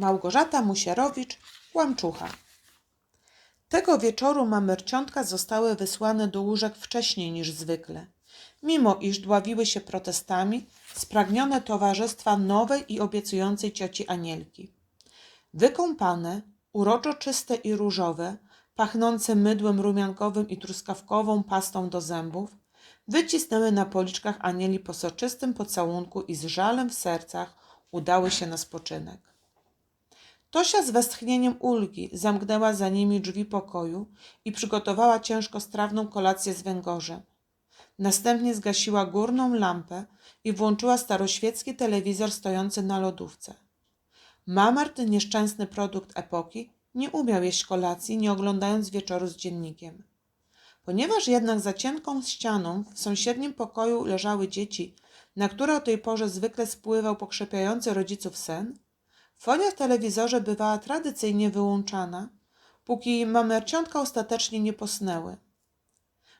Małgorzata Musierowicz, Łamczucha. Tego wieczoru mamerciątka zostały wysłane do łóżek wcześniej niż zwykle, mimo iż dławiły się protestami spragnione towarzystwa nowej i obiecującej cioci Anielki. Wykąpane, uroczo czyste i różowe, pachnące mydłem rumiankowym i truskawkową pastą do zębów, wycisnęły na policzkach Anieli po soczystym pocałunku i z żalem w sercach udały się na spoczynek. Tosia z westchnieniem ulgi zamknęła za nimi drzwi pokoju i przygotowała ciężkostrawną kolację z węgorzem. Następnie zgasiła górną lampę i włączyła staroświecki telewizor stojący na lodówce. Mamart, nieszczęsny produkt epoki, nie umiał jeść kolacji, nie oglądając wieczoru z dziennikiem. Ponieważ jednak za cienką ścianą w sąsiednim pokoju leżały dzieci, na które o tej porze zwykle spływał pokrzepiający rodziców sen, fonia w telewizorze bywała tradycyjnie wyłączana, póki mamerciątka ostatecznie nie posnęły.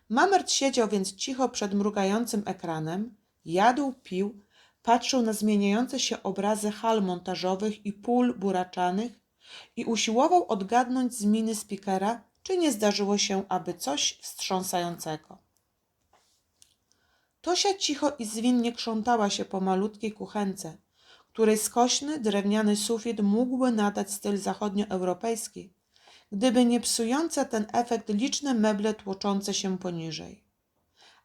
Mamert siedział więc cicho przed mrugającym ekranem, jadł, pił, patrzył na zmieniające się obrazy hal montażowych i pól buraczanych i usiłował odgadnąć z miny spikera, czy nie zdarzyło się aby coś wstrząsającego. Tosia cicho i zwinnie krzątała się po malutkiej kuchence, której skośny, drewniany sufit mógłby nadać styl zachodnioeuropejski, gdyby nie psujące ten efekt liczne meble tłoczące się poniżej.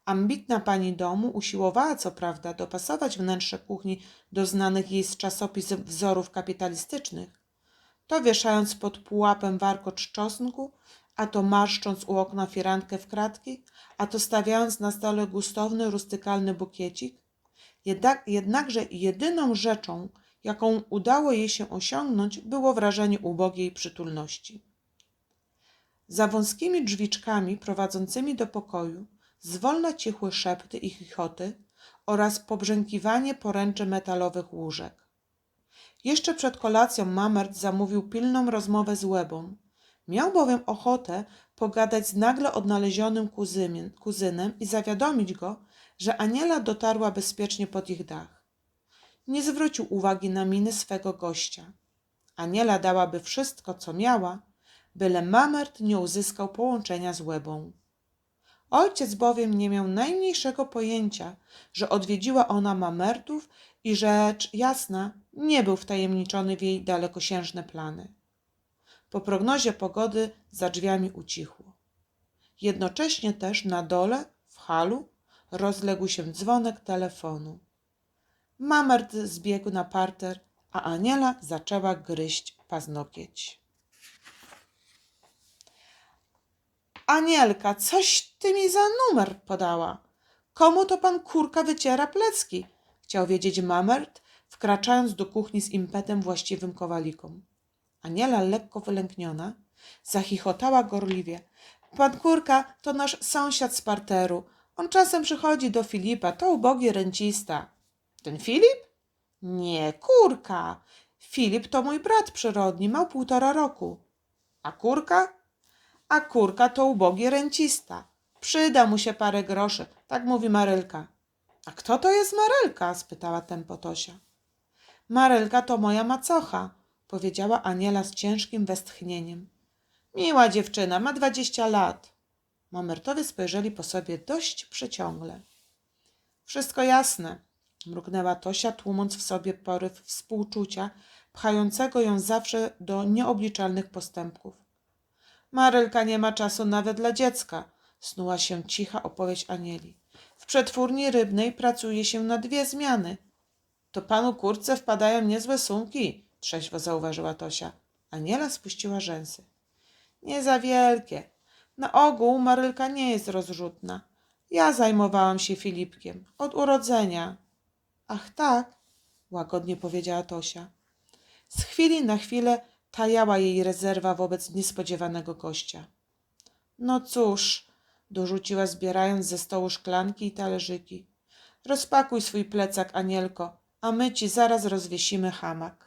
Ambitna pani domu usiłowała co prawda dopasować wnętrze kuchni do znanych jej z czasopism wzorów kapitalistycznych, to wieszając pod pułapem warkocz czosnku, a to marszcząc u okna firankę w kratki, a to stawiając na stole gustowny, rustykalny bukiecik. Jednak, jednakże jedyną rzeczą, jaką udało jej się osiągnąć, było wrażenie ubogiej przytulności. Za wąskimi drzwiczkami prowadzącymi do pokoju zwolna cichły szepty i chichoty oraz pobrzękiwanie poręczy metalowych łóżek. Jeszcze przed kolacją Mamert zamówił pilną rozmowę z Łebą. Miał bowiem ochotę pogadać z nagle odnalezionym kuzynem, kuzynem i zawiadomić go, że Aniela dotarła bezpiecznie pod ich dach. Nie zwrócił uwagi na miny swego gościa. Aniela dałaby wszystko, co miała, byle Mamert nie uzyskał połączenia z Łebą. Ojciec bowiem nie miał najmniejszego pojęcia, że odwiedziła ona Mamertów i rzecz jasna nie był wtajemniczony w jej dalekosiężne plany. Po prognozie pogody za drzwiami ucichło. Jednocześnie też na dole, w halu, rozległ się dzwonek telefonu. Mamert zbiegł na parter, a Aniela zaczęła gryźć paznokieć. Anielka, coś ty mi za numer podała. Komu to pan kurka wyciera plecki? Chciał wiedzieć Mamert, wkraczając do kuchni z impetem właściwym kowalikom. Aniela, lekko wylękniona, zachichotała gorliwie. Pan kurka to nasz sąsiad z parteru. On czasem przychodzi do Filipa, to ubogi rencista. Ten Filip? Nie, kurka. Filip to mój brat przyrodni, ma półtora roku. A kurka? a kurka to ubogi rencista. Przyda mu się parę groszy, tak mówi Marylka. A kto to jest Marylka? spytała tempotosia. Marylka to moja macocha, powiedziała Aniela z ciężkim westchnieniem. Miła dziewczyna, ma dwadzieścia lat. Mamertowie spojrzeli po sobie dość przeciągle. Wszystko jasne, mruknęła Tosia, tłumąc w sobie poryw współczucia, pchającego ją zawsze do nieobliczalnych postępków. Marylka nie ma czasu nawet dla dziecka, snuła się cicha opowieść Anieli. W przetwórni rybnej pracuje się na dwie zmiany. To panu kurce wpadają niezłe sumki, trzeźwo zauważyła Tosia. Aniela spuściła rzęsy. Nie za wielkie. Na ogół Marylka nie jest rozrzutna. Ja zajmowałam się Filipkiem. Od urodzenia. Ach tak, łagodnie powiedziała Tosia. Z chwili na chwilę tajała jej rezerwa wobec niespodziewanego gościa. No cóż, dorzuciła zbierając ze stołu szklanki i talerzyki. Rozpakuj swój plecak, Anielko, a my ci zaraz rozwiesimy hamak.